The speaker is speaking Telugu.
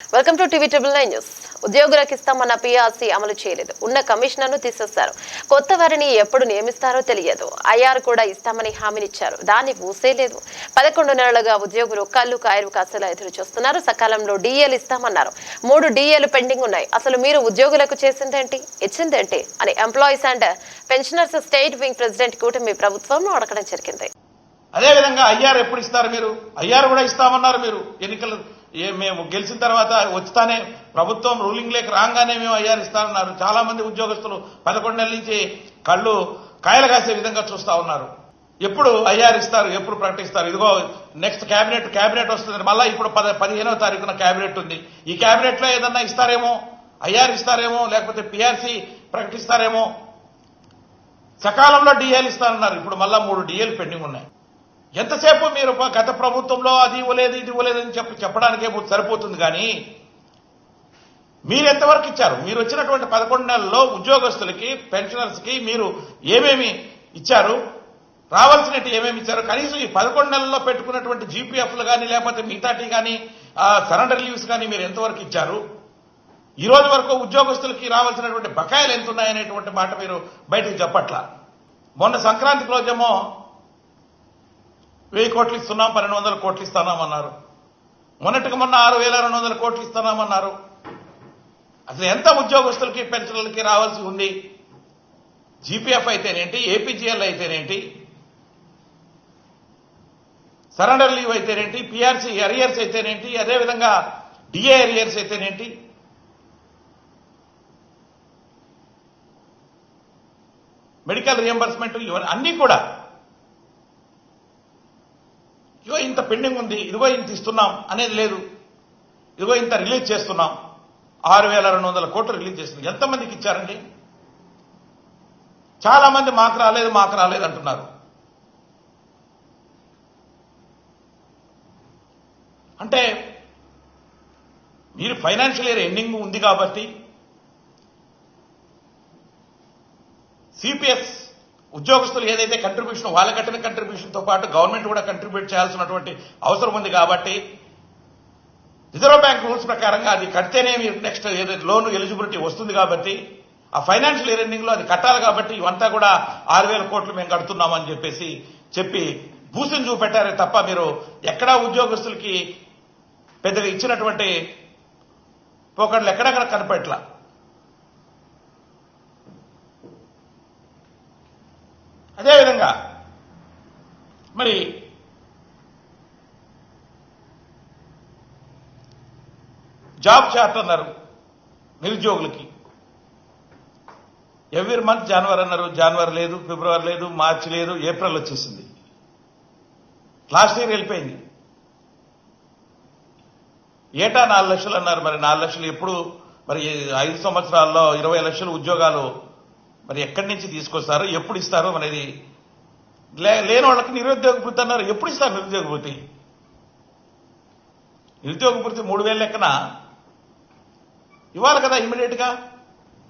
Welcome to TV triple nine news. ఉద్యోగులకు ఇస్తామన్న పీఆర్సీ అమలు చేయలేదు. ఉన్న కమిషనర్ను తీసేస్తారు కొత్త వారిని ఎప్పుడు నియమిస్తారో తెలియదు. ఐఆర్ కూడా ఇస్తామని హామీనిచ్చారు. దాన్ని ఊసేలేదు పదకొండు నెలలుగా ఉద్యోగులు కళ్ళు కాయరు కాసేలా ఎదురు చూస్తున్నారు. సకాలంలో డిఏలు ఇస్తామన్నారు. మూడు డీఏలు పెండింగ్ ఉన్నాయి. అసలు మీరు ఉద్యోగులకు చేసిందేంటి? ఇచ్చిందేంటి? అని employees and pensioners state wing president కూటమి ప్రభుత్వం అడగడం జరిగింది. అదేవిధంగా ఐఆర్ ఎప్పుడు ఇస్తారు మీరు? ఐఆర్ కూడా ఇస్తామన్నారు మీరు. ఎన్నికలు ఏ- మేము గెలిచిన తర్వాత వచ్చుతానే ప్రభుత్వం రూలింగ్ లేక రాగానే మేము ఐఆర్ ఇస్తామన్నారు చాలా మంది ఉద్యోగస్తులు పదకొండు నెలల నుంచి కళ్ళు కాయలు కాసే విధంగా చూస్తా ఉన్నారు. ఎప్పుడు ఐఆర్ ఇస్తారు ఎప్పుడు ప్రకటిస్తారు? ఇదిగో నెక్స్ట్ క్యాబినెట్ క్యాబినెట్ వస్తుంది మళ్ళీ ఇప్పుడు పద పదిహేనవ తారీఖున క్యాబినెట్ ఉంది. ఈ క్యాబినెట్లో ఏదన్నా ఇస్తారేమో? ఐఆర్ ఇస్తారేమో? లేకపోతే పిఆర్సీ ప్రకటిస్తారేమో? సకాలంలో డిఏలు ఇస్తారన్నారు ఇప్పుడు మళ్ళా మూడు డిఏలు పెండింగ్ ఉన్నాయి. ఎంతసేపు మీరు గత ప్రభుత్వంలో అది ఇవ్వలేదు ఇది ఇవ్వలేదు అని చెప్పి చెప్పడానికే సరిపోతుంది కానీ మీరు ఎంతవరకు ఇచ్చారు? మీరు వచ్చినటువంటి పదకొండు నెలల్లో ఉద్యోగస్తులకి పెన్షనర్స్కి మీరు ఏమేమి ఇచ్చారు? రావాల్సినట్టు ఏమేమి ఇచ్చారు? కనీసం ఈ పదకొండు నెలల్లో పెట్టుకున్నటువంటి జీపీఎఫ్లు కానీ లేకపోతే మిగతాటి కానీ సరెండర్ లీవ్స్ కానీ మీరు ఎంతవరకు ఇచ్చారు? ఈ రోజు వరకు ఉద్యోగస్తులకి రావాల్సినటువంటి బకాయిలు ఎంత ఉన్నాయనేటువంటి మాట మీరు బయటకు చెప్పట్లా? మొన్న సంక్రాంతి రోజేమో వెయ్యి కోట్లు ఇస్తున్నాం పన్నెండు వందల కోట్లు ఇస్తానామన్నారు. మొన్నటికి మొన్న ఆరు వేల రెండు వందల కోట్లు ఇస్తున్నామన్నారు అసలు ఎంత ఉద్యోగస్తులకి పెన్షన్లకి రావాల్సి ఉంది? జీపీఎఫ్ అయితేనేంటి ఏపీజీఎల్ అయితేనేంటి? సరెండర్ లీవ్ అయితేనేంటి పిఆర్సీ అరియర్స్ అయితేనేంటి అదేవిధంగా డిఏ అరియర్స్ అయితేనేంటి? మెడికల్ రియంబర్స్మెంట్ ఇవన్నీ అన్నీ కూడా ఇదిగో ఇంత పెండింగ్ ఉంది ఇదిగో ఇంత ఇస్తున్నాం అనేది లేదు. ఇదిగో ఇంత రిలీజ్ చేస్తున్నాం. ఆరు వేల రెండు వందల కోట్లు రిలీజ్ చేస్తుంది ఎంతమందికి ఇచ్చారండి? చాలా మంది మాకు రాలేదు మాకు రాలేదు అంటున్నారు. అంటే మీరు ఫైనాన్షియల్ ఇయర్ ఎండింగ్ ఉంది కాబట్టి సిపిఎస్ ఉద్యోగస్తులు ఏదైతే కంట్రిబ్యూషన్ వాళ్ళ కట్టిన కంట్రిబ్యూషన్తో పాటు గవర్నమెంట్ కూడా కంట్రిబ్యూట్ చేయాల్సినటువంటి అవసరం ఉంది కాబట్టి రిజర్వ్ బ్యాంక్ రూల్స్ ప్రకారంగా అది కడితేనే మీరు నెక్స్ట్ ఏదైతే లోన్ ఎలిజిబిలిటీ వస్తుంది కాబట్టి ఆ ఫైనాన్షియల్ ఇయర్లో అది కట్టాలి కాబట్టి ఇవంతా కూడా ఆరు వేల కోట్లు మేము కడుతున్నామని చెప్పేసి చెప్పి భూసిని చూపెట్టారే తప్ప మీరు ఎక్కడా ఉద్యోగస్తులకి పెద్దగా ఇచ్చినటువంటి పోకడలు ఎక్కడెక్కడ కనపట్లా అదేవిధంగా మరి జాబ్ చార్ట్ అన్నారు నిరుద్యోగులకి. ఎవ్రీ మంత్ జనవరి అన్నారు జనవరి లేదు ఫిబ్రవరి లేదు మార్చి లేదు ఏప్రిల్ వచ్చేసింది. లాస్ట్ ఇయర్ వెళ్ళిపోయింది. ఏటా నాలుగు లక్షలు అన్నారు మరి నాలుగు లక్షలు ఎప్పుడు మరి ఐదు సంవత్సరాల్లో ఇరవై లక్షల ఉద్యోగాలు మరి ఎక్కడి నుంచి తీసుకొస్తారు ఎప్పుడు ఇస్తారు అనేది లే- లేని వాళ్ళకి నిరుద్యోగ వృత్తి అన్నారు. ఎప్పుడు ఇస్తారు నిరుద్యోగ వృత్తి నిరుద్యోగ వృత్తి మూడు వేల లెక్కన? ఇవ్వాలి కదా ఇమీడియట్గా